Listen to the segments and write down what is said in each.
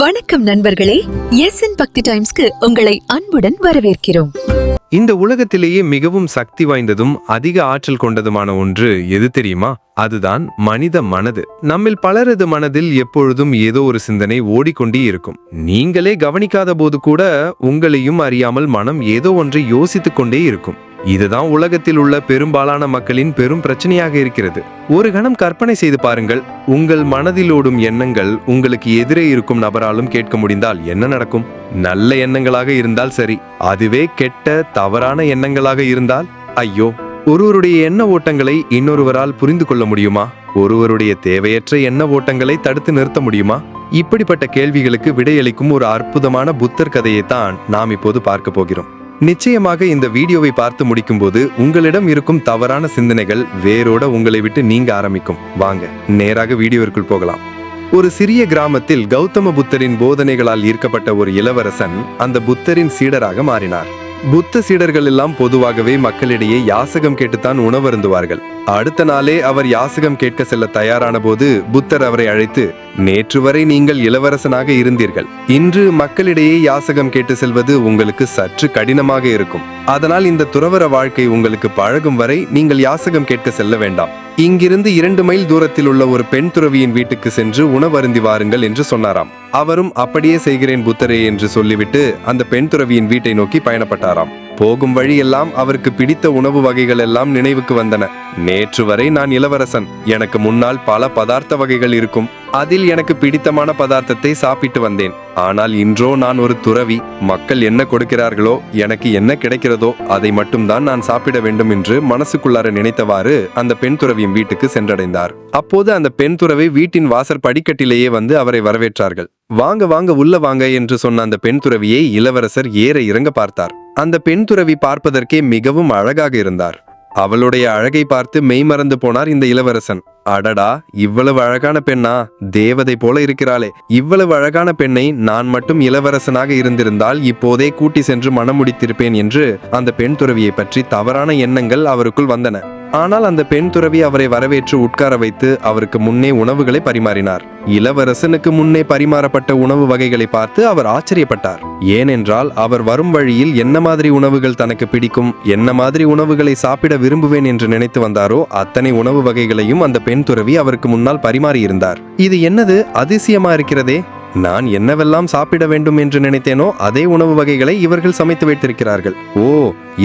வணக்கம் நண்பர்களே. S N பக்தி டைம்ஸ்க்கு உங்களை அன்புடன் வரவேற்கிறோம். இந்த உலகத்திலேயே மிகவும் சக்தி வாய்ந்ததும் அதிக ஆற்றல் கொண்டதுமான ஒன்று எது தெரியுமா? அதுதான் மனித மனது. நம்மில் பலரது மனதில் எப்பொழுதும் ஏதோ ஒரு சிந்தனை ஓடிக்கொண்டே இருக்கும். நீங்களே கவனிக்காத போது கூட உங்களையும் அறியாமல் மனம் ஏதோ ஒன்றை யோசித்துக் கொண்டே இருக்கும். இதுதான் உலகத்தில் உள்ள பெரும்பாலான மக்களின் பெரும் பிரச்சனையாக இருக்கிறது. ஒரு கணம் கற்பனை செய்து பாருங்கள் உங்கள் மனதில் ஓடும் எண்ணங்கள் உங்களுக்கு எதிரே இருக்கும் நபராலும் கேட்க முடிந்தால் என்ன நடக்கும்? நல்ல எண்ணங்களாக இருந்தால் சரி அதுவே கெட்ட தவறான எண்ணங்களாக இருந்தால்? ஐயோ ஒருவருடைய எண்ண ஓட்டங்களை இன்னொருவரால் புரிந்து கொள்ள முடியுமா? ஒருவருடைய தேவையற்ற எண்ண ஓட்டங்களை தடுத்து நிறுத்த முடியுமா? இப்படிப்பட்ட கேள்விகளுக்கு விடையளிக்கும் ஒரு அற்புதமான புத்தர் கதையை தான் நாம் இப்போது பார்க்க போகிறோம். நிச்சயமாக இந்த வீடியோவை பார்த்து முடிக்கும்போது உங்களிடம் இருக்கும் தவறான சிந்தனைகள் வேரோட உங்களை விட்டு நீங்க ஆரம்பிக்கும். வாங்க நேராக வீடியோவிற்குள் போகலாம். ஒரு சிறிய கிராமத்தில் கௌதம புத்தரின் போதனைகளால் ஈர்க்கப்பட்ட ஒரு இளவரசன் அந்த புத்தரின் சீடராக மாறினார். புத்த சீடர்கள் எல்லாம் பொதுவாகவே மக்களிடையே யாசகம் கேட்டுத்தான் உணவருந்துவார்கள். அடுத்த நாளே அவர் யாசகம் கேட்க செல்ல தயாரான போது புத்தர் அவரை அழைத்து நேற்று வரை நீங்கள் இளவரசனாக இருந்தீர்கள். இன்று மக்களிடையே யாசகம் கேட்டு செல்வது உங்களுக்கு சற்று கடினமாக இருக்கும். அதனால் இந்த துறவர வாழ்க்கை உங்களுக்கு பழகும் வரை நீங்கள் யாசகம் கேட்க செல்ல வேண்டாம். இங்கிருந்து இரண்டு மைல் தூரத்தில் உள்ள ஒரு பெண் துறவியின் வீட்டுக்கு சென்று உணவருந்தி வாருங்கள் என்று சொன்னாராம். அவரும் அப்படியே செய்கிறேன் புத்தரே என்று சொல்லிவிட்டு அந்த பெண் துறவியின் வீட்டை நோக்கி பயணப்பட்டாராம். போகும் வழியெல்லாம் அவருக்கு பிடித்த உணவு வகைகள் எல்லாம் நினைவுக்கு வந்தன. நேற்று வரை நான் இளவரசன். எனக்கு முன்னால் பல பதார்த்த வகைகள் இருக்கும். அதில் எனக்கு பிடித்தமான பதார்த்தத்தை சாப்பிட்டு வந்தேன். ஆனால் இன்றோ நான் ஒரு துறவி. மக்கள் என்ன கொடுக்கிறார்களோ எனக்கு என்ன கிடைக்கிறதோ அதை மட்டும்தான் நான் சாப்பிட வேண்டும் என்று மனசுக்குள்ளார நினைத்தவாறு அந்த பெண் துறவியின் வீட்டுக்கு சென்றடைந்தார். அப்போது அந்த பெண் துறவி வீட்டின் வாசற் படிக்கட்டிலேயே வந்து அவரை வரவேற்றார்கள். வாங்க வாங்க உள்ள வாங்க என்று சொன்ன அந்த பெண் துறவியை இளவரசர் ஏற இறங்க பார்த்தார். அந்த பெண் துறவி பார்ப்பதற்கே மிகவும் அழகாக இருந்தார். அவளுடைய அழகை பார்த்து மெய்மறந்து போனார் இந்த இளவரசன். அடடா இவ்வளவு அழகான பெண்ணா தேவதை போல இருக்கிறாளே. இவ்வளவு அழகான பெண்ணை நான் மட்டும் இளவரசனாக இருந்திருந்தால் இப்போதே கூட்டி சென்று மனம் முடித்திருப்பேன் என்று அந்த பெண் துறவியை பற்றி தவறான எண்ணங்கள் அவருக்குள் வந்தன. ஆனால் அந்த பெண் துறவி அவரை வரவேற்று உட்கார வைத்து அவருக்கு முன்னே உணவுகளை பரிமாறினார். இளவரசனுக்கு முன்னே பரிமாறப்பட்ட உணவு வகைகளை பார்த்து அவர் ஆச்சரியப்பட்டார். ஏனென்றால் அவர் வரும் வழியில் என்ன மாதிரி உணவுகள் தனக்கு பிடிக்கும் என்ன மாதிரி உணவுகளை சாப்பிட விரும்புவேன் என்று நினைத்து வந்தாரோ அத்தனை உணவு வகைகளையும் அந்த பெண் துறவி அவருக்கு முன்னால் பரிமாறியிருந்தார். இது என்னது அதிசயமா இருக்கிறதே? நான் என்னவெல்லாம் சாப்பிட வேண்டும் என்று நினைத்தேனோ அதே உணவு வகைகளை இவர்கள் சமைத்து வைத்திருக்கிறார்கள். ஓ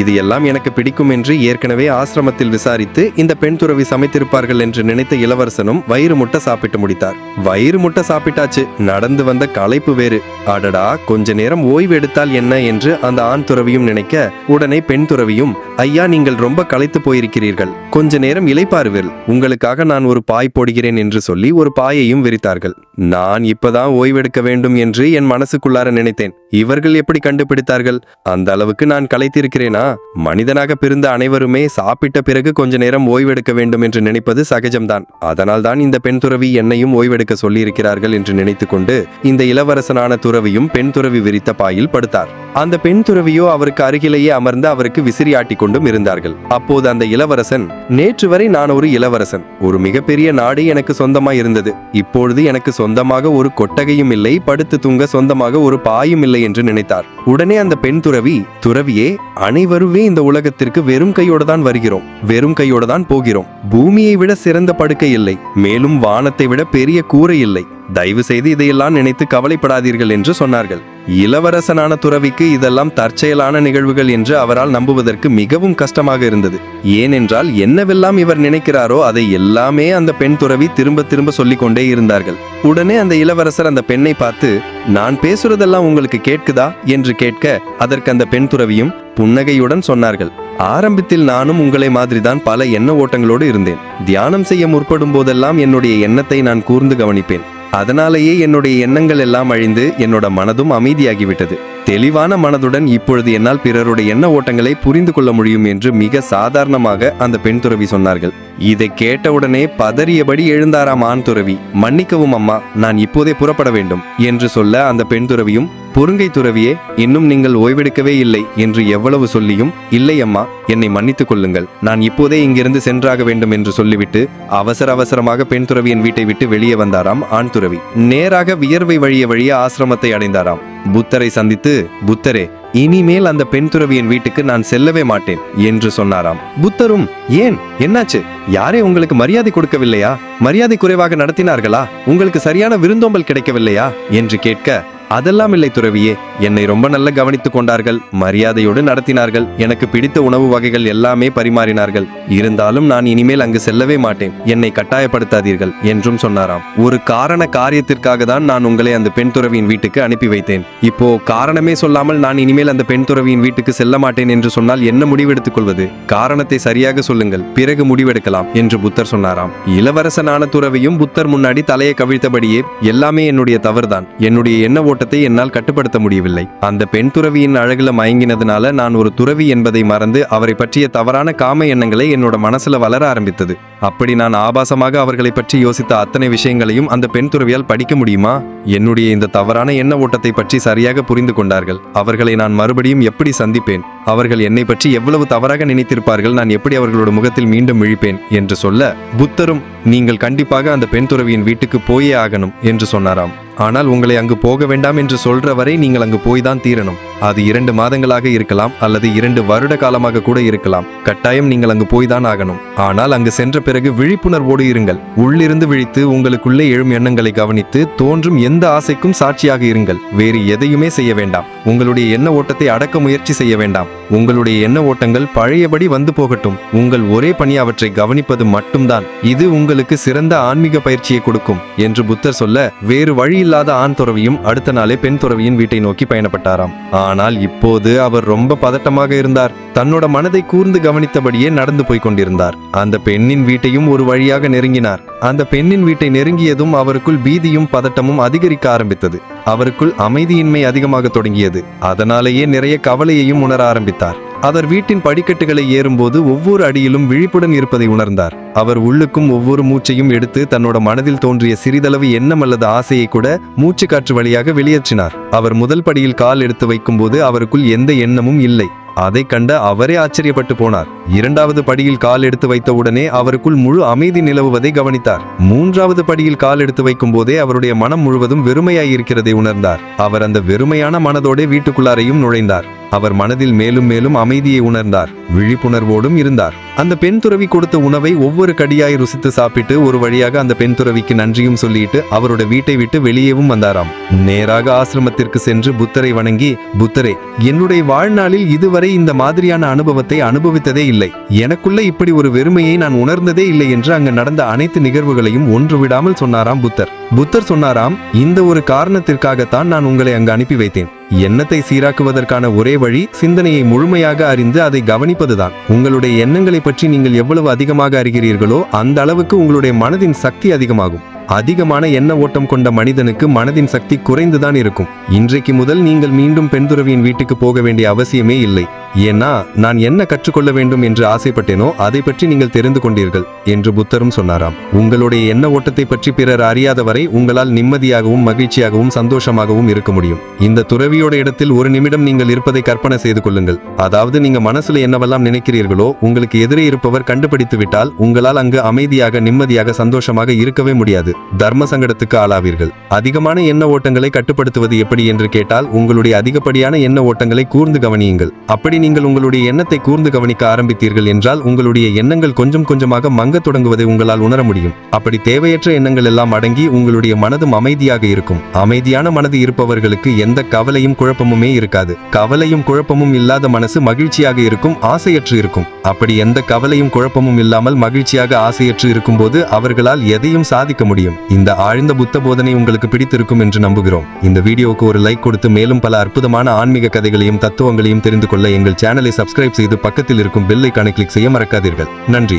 இது எல்லாம் எனக்கு பிடிக்கும் என்று ஏற்கனவே ஆசிரமத்தில் விசாரித்து இந்த பெண் துறவி சமைத்திருப்பார்கள் என்று நினைத்த இளவரசனும் வயிறு முட்டை சாப்பிட்டு முடித்தார். வயிறு முட்டை சாப்பிட்டாச்சு நடந்து வந்த களைப்பு வேறு. அடடா கொஞ்ச நேரம் ஓய்வு எடுத்தால் என்ன என்று அந்த ஆண் துறவியும் நினைக்க உடனே பெண் துறவியும் ஐயா நீங்கள் ரொம்ப களைத்து போயிருக்கிறீர்கள். கொஞ்ச நேரம் இலைப்பாருவில் உங்களுக்காக நான் ஒரு பாய் போடுகிறேன் என்று சொல்லி ஒரு பாயையும் விரித்தார்கள். நான் இப்பதான் ஓய்வு முடிவெடுக்க வேண்டும் என்று என் மனசுக்குள்ளார நினைத்தேன். இவர்கள் எப்படி கண்டுபிடித்தார்கள்? அந்த அளவுக்கு நான் கலைத்திருக்கிறேனா மனிதனாக பிறந்த அனைவருமே சாப்பிட்ட பிறகு கொஞ்ச நேரம் ஓய்வெடுக்க வேண்டும் என்று நினைப்பது சகஜம்தான். அதனால் தான் இந்த பெண் துறவி என்னையும் ஓய்வெடுக்க சொல்லியிருக்கிறார்கள் என்று நினைத்துக்கொண்டு இந்த இளவரசனான துறவியும் பெண் துறவி விரித்த பாயில் படுத்தார். அந்த பெண் துறவியோ அவருக்கு அருகிலேயே அமர்ந்து அவருக்கு விசிறியாட்டி கொண்டும் இருந்தார்கள். அப்போது அந்த இளவரசன் நேற்று வரை நான் ஒரு இளவரசன். ஒரு மிகப்பெரிய நாடு எனக்கு சொந்தமாய் இருந்தது இப்பொழுது எனக்கு சொந்தமாக ஒரு கொட்டகையும் இல்லை படுத்து தூங்க சொந்தமாக ஒரு பாயும் இல்லை என்று நினைத்தார். உடனே அந்த பெண் துறவி துறவியே அனைவருமே இந்த உலகத்திற்கு வெறும் கையோட தான் வருகிறோம். வெறும் கையோட தான் போகிறோம். பூமியை விட சிறந்த படுக்கை இல்லை. மேலும் வானத்தை விட பெரிய கூரை இல்லை. தயவு செய்து இதையெல்லாம் நினைத்து கவலைப்படாதீர்கள் என்று சொன்னார்கள். இளவரசனான துறவிக்கு இதெல்லாம் தற்செயலான நிகழ்வுகள் என்று அவரால் நம்புவதற்கு மிகவும் கஷ்டமாக இருந்தது. ஏனென்றால் என்னவெல்லாம் இவர் நினைக்கிறாரோ அதை எல்லாமே அந்த பெண் துறவி திரும்ப திரும்ப சொல்லிக் கொண்டே இருந்தார்கள். உடனே அந்த இளவரசர் அந்த பெண்ணை பார்த்து நான் பேசுறதெல்லாம் உங்களுக்கு கேட்குதா? என்று கேட்க அதற்கு அந்த பெண் துறவியும் புன்னகையுடன் சொன்னார்கள். ஆரம்பத்தில் நானும் உங்களை மாதிரிதான் பல எண்ண ஓட்டங்களோடு இருந்தேன். தியானம் செய்ய முற்படும் போதெல்லாம் என்னுடைய எண்ணத்தை நான் கூர்ந்து கவனிப்பேன். அதனாலேயே என்னுடைய எண்ணங்கள் எல்லாம் அழிந்து என்னோட மனதும் அமைதியாகிவிட்டது. தெளிவான மனதுடன் இப்பொழுது என்னால் பிறருடைய எண்ண ஓட்டங்களை புரிந்து கொள்ள முடியும் என்று மிக சாதாரணமாக அந்த பெண் துறவி சொன்னார்கள். இதை கேட்டவுடனே பதறியபடி எழுந்தாராம் ஆண் துறவி. மன்னிக்கவும் அம்மா நான் இப்போதே புறப்பட வேண்டும் என்று சொல்ல அந்த பெண் துறவியும் பொருங்கை துறவியே இன்னும் நீங்கள் ஓய்வெடுக்கவே இல்லை என்று எவ்வளவு சொல்லியும் இல்லை அம்மா என்னை மன்னித்துக் கொள்ளுங்கள். நான் இப்போதே இங்கிருந்து சென்றாக வேண்டும் என்று சொல்லிவிட்டு அவசர அவசரமாக பெண் துறவியின் வீட்டை விட்டு வெளியே வந்தாராம் ஆண் துறவி. நேராக வியர்வை வழிய வழிய ஆசிரமத்தை அடைந்தாராம். புத்தரை சந்தித்து புத்தரே இனிமேல் அந்த பெண் துறவியின் வீட்டுக்கு நான் செல்லவே மாட்டேன் என்று சொன்னாராம். புத்தரும் ஏன்? என்னாச்சு? யாரே உங்களுக்கு மரியாதை கொடுக்கவில்லையா? மரியாதை குறைவாக நடத்தினார்களா? உங்களுக்கு சரியான விருந்தோம்பல் கிடைக்கவில்லையா? என்று கேட்க அதெல்லாம் இல்லை துறவியே. என்னை ரொம்ப நல்ல கவனித்துக் கொண்டார்கள் மரியாதையோடு நடத்தினார்கள். எனக்கு பிடித்த உணவு வகைகள் எல்லாமே பரிமாறினார்கள். இருந்தாலும் நான் இனிமேல் அங்கு செல்லவே மாட்டேன். என்னை கட்டாயப்படுத்தாதீர்கள் என்றும் சொன்னாராம். ஒரு காரண காரியத்திற்காக தான் நான் உங்களை அந்த பெண் துறவியின் வீட்டுக்கு அனுப்பி வைத்தேன். இப்போ காரணமே சொல்லாமல் நான் இனிமேல் அந்த பெண் துறவியின் வீட்டுக்கு செல்ல மாட்டேன் என்று சொன்னால் என்ன முடிவெடுத்துக் கொள்வது? காரணத்தை சரியாக சொல்லுங்கள் பிறகு முடிவெடுக்கலாம் என்று புத்தர் சொன்னாராம். இளவரசனான துறவியும் புத்தர் முன்னாடி தலையை கவிழ்த்தபடியே எல்லாமே என்னுடைய தவறுதான். என்னுடைய எண்ண ஓட்டத்தை என்னால் கட்டுப்படுத்த முடியவில்லை. அந்த பெண் துறவியின் அழகுல மயங்கினதுனால நான் ஒரு துறவி என்பதை மறந்து அவரை பற்றிய தவறான காம எண்ணங்களை என்னோட மனசுல வளர ஆரம்பித்தது. அப்படி நான் ஆபாசமாக அவர்களை பற்றி யோசித்த அத்தனை விஷயங்களையும் அந்த பெண் துறவியால் படிக்க முடியுமா? என்னுடைய இந்த தவறான எண்ண ஓட்டத்தை பற்றி சரியாக புரிந்து கொண்டார்கள். அவர்களை நான் மறுபடியும் எப்படி சந்திப்பேன்? அவர்கள் என்னை பற்றி எவ்வளவு தவறாக நினைத்திருப்பார்கள்? நான் எப்படி அவர்களோட முகத்தில் மீண்டும் விழிப்பேன்? என்று சொல்ல புத்தரும் நீங்கள் கண்டிப்பாக அந்த பெண் துறவியின் வீட்டுக்கு போயே ஆகணும் என்று சொன்னாராம். ஆனால் உங்களை அங்கு போக வேண்டாம் என்று சொல்ற வரை நீங்கள் அங்கு போய்தான் தீரணும். அது இரண்டு மாதங்களாக இருக்கலாம் அல்லது இரண்டு வருட காலமாக கூட இருக்கலாம். கட்டாயம் நீங்கள் அங்கு போய்தான் ஆகணும். ஆனால் அங்கு சென்ற பிறகு விழிப்புணர்வோடு இருங்கள். உள்ளிருந்து விழித்து உங்களுக்குள்ளே எழும் எண்ணங்களை கவனித்து தோன்றும் எந்த ஆசைக்கும் சாட்சியாக இருங்கள். வேறு எதையுமே செய்ய வேண்டாம். உங்களுடைய எண்ண ஓட்டத்தை அடக்க முயற்சி செய்ய வேண்டாம். உங்களுடைய எண்ண ஓட்டங்கள் பழையபடி வந்து போகட்டும். உங்கள் ஒரே பணி அவற்றை கவனிப்பது மட்டும்தான். இது உங்களுக்கு சிறந்த ஆன்மீக பயிற்சியை கொடுக்கும். என்று புத்தர் சொல்ல வேறு வழியில்லாத ஆண் துறவியும் அடுத்த நாளே பெண் துறவியின் வீட்டை நோக்கி பயணப்பட்டாராம். ஆனால் இப்போது அவர் ரொம்ப பதட்டமாக இருந்தார். தன்னோட மனதை கூர்ந்து கவனித்தபடியே நடந்து போய் கொண்டிருந்தார். அந்த பெண்ணின் வீட்டையும் ஒரு வழியாக நெருங்கினார். அந்த பெண்ணின் வீட்டை நெருங்கியதும் அவருக்குள் பீதியும் பதட்டமும் அதிகரிக்க ஆரம்பித்தது. அவருக்குள் அமைதியின்மை அதிகமாக தொடங்கியது. அதனாலேயே நிறைய கவலையையும் உணர ஆரம்பித்தார். அவர் வீட்டின் படிக்கட்டுகளை ஏறும்போது ஒவ்வொரு அடியிலும் விழிப்புடன் இருப்பதை உணர்ந்தார். அவர் உள்ளுக்கும் ஒவ்வொரு மூச்சையும் எடுத்து தன்னோட மனதில் தோன்றிய சிறிதளவு எண்ணம் அல்லது ஆசையை கூட மூச்சு காற்று வழியாக வெளியேற்றினார். அவர் முதல் படியில் கால் எடுத்து வைக்கும்போது அவருக்குள் எந்த எண்ணமும் இல்லை. அதை கண்ட அவரே ஆச்சரியப்பட்டு போனார். இரண்டாவது படியில் கால் எடுத்து வைத்தவுடனே அவருக்குள் முழு அமைதி நிலவுவதை கவனித்தார். மூன்றாவது படியில் கால் எடுத்து வைக்கும் போதே அவருடைய மனம் முழுவதும் வெறுமையாய் இருக்கிறதை உணர்ந்தார். அவர் அந்த வெறுமையான மனதோடே வீட்டுக்குள்ளாரையும் நுழைந்தார். அவர் மனதில் மேலும் மேலும் அமைதியை உணர்ந்தார். விழிப்புணர்வோடும் இருந்தார். அந்த பெண் துறவி கொடுத்த உணவை ஒவ்வொரு கடியாய் ருசித்து சாப்பிட்டு ஒரு வழியாக அந்த பெண் துறவிக்கு நன்றியும் சொல்லிட்டு அவரோட வீட்டை விட்டு வெளியேவும் வந்தாராம். நேராக ஆசிரமத்திற்கு சென்று புத்தரை வணங்கி புத்தரே என்னுடைய வாழ்நாளில் இதுவரை இந்த மாதிரியான அனுபவத்தை அனுபவித்ததே இல்லை. எனக்குள்ள இப்படி ஒரு வெறுமையை நான் உணர்ந்ததே இல்லை என்று அங்கு நடந்த அனைத்து நிகழ்வுகளையும் ஒன்று விடாமல் சொன்னாராம் புத்தர். புத்தர் சொன்னாராம் இந்த ஒரு காரணத்திற்காகத்தான் நான் உங்களை அங்கு அனுப்பி வைத்தேன். எண்ணத்தை சீராக்குவதற்கான ஒரே வழி சிந்தனையை முழுமையாக அறிந்து அதை கவனிப்பதுதான். உங்களுடைய எண்ணங்களை பற்றி நீங்கள் எவ்வளவு அதிகமாக அறிகிறீர்களோ அந்த அளவுக்கு உங்களுடைய மனதின் சக்தி அதிகமாகும். அதிகமான எண்ண ஓட்டம் கொண்ட மனிதனுக்கு மனதின் சக்தி குறைந்துதான் இருக்கும். இன்றைக்கு முதல் நீங்கள் மீண்டும் பெண்துறவியின் வீட்டுக்கு போக வேண்டிய அவசியமே இல்லை. ஏன்னா நான் என்ன கற்றுக்கொள்ள வேண்டும் என்று ஆசைப்பட்டேனோ அதை பற்றி நீங்கள் தெரிந்து கொண்டீர்கள் என்று புத்தரும் சொன்னாராம். உங்களுடைய எண்ண ஓட்டத்தை பற்றி பிறர் அறியாத வரை உங்களால் நிம்மதியாகவும் மகிழ்ச்சியாகவும் சந்தோஷமாகவும் இருக்க முடியும். இந்த துறவியோட இடத்தில் ஒரு நிமிடம் நீங்கள் இருப்பதை கற்பனை செய்து கொள்ளுங்கள். அதாவது நீங்க மனசுல என்னவெல்லாம் நினைக்கிறீர்களோ உங்களுக்கு எதிரே இருப்பவர் கண்டுபிடித்து விட்டால் உங்களால் அங்கு அமைதியாக நிம்மதியாக சந்தோஷமாக இருக்கவே முடியாது. தர்ம சங்கடத்துக்கு ஆளாவீர்கள். அதிகமான எண்ண ஓட்டங்களை கட்டுப்படுத்துவது எப்படி என்று கேட்டால் உங்களுடைய அதிகப்படியான எண்ண ஓட்டங்களை கூர்ந்து கவனியுங்கள். அப்படி நீங்கள் உங்களுடைய எண்ணத்தை கூர்ந்து கவனிக்க ஆரம்பித்தீர்கள் என்றால் உங்களுடைய எண்ணங்கள் கொஞ்சம் கொஞ்சமாக மங்கத் தொடங்குவதை உங்களால் உணர முடியும். அப்படி தேவையற்ற எண்ணங்கள் எல்லாம் அடங்கி உங்களுடைய மனதும் அமைதியாக இருக்கும். அமைதியான மனது இருப்பவர்களுக்கு எந்த கவலையும் குழப்பமுமே இருக்காது. கவலையும் குழப்பமும் இல்லாத மனசு மகிழ்ச்சியாக இருக்கும் ஆசையற்று இருக்கும். அப்படி எந்த கவலையும் குழப்பமும் இல்லாமல் மகிழ்ச்சியாக ஆசையற்று இருக்கும்போது அவர்களால் எதையும் சாதிக்க முடியும். இந்த ஆழ்ந்த புத்த போதனை உங்களுக்கு பிடித்திருக்கும் என்று நம்புகிறோம். இந்த வீடியோவுக்கு ஒரு லைக் கொடுத்து மேலும் பல அற்புதமான ஆன்மீக கதைகளையும் தத்துவங்களையும் தெரிந்து கொள்ள எங்கள் எங்கள் சேனலை சப்ஸ்கிரைப் செய்து பக்கத்தில் இருக்கும் பெல் ஐக்கானை கிளிக் செய்ய மறக்காதீர்கள். நன்றி.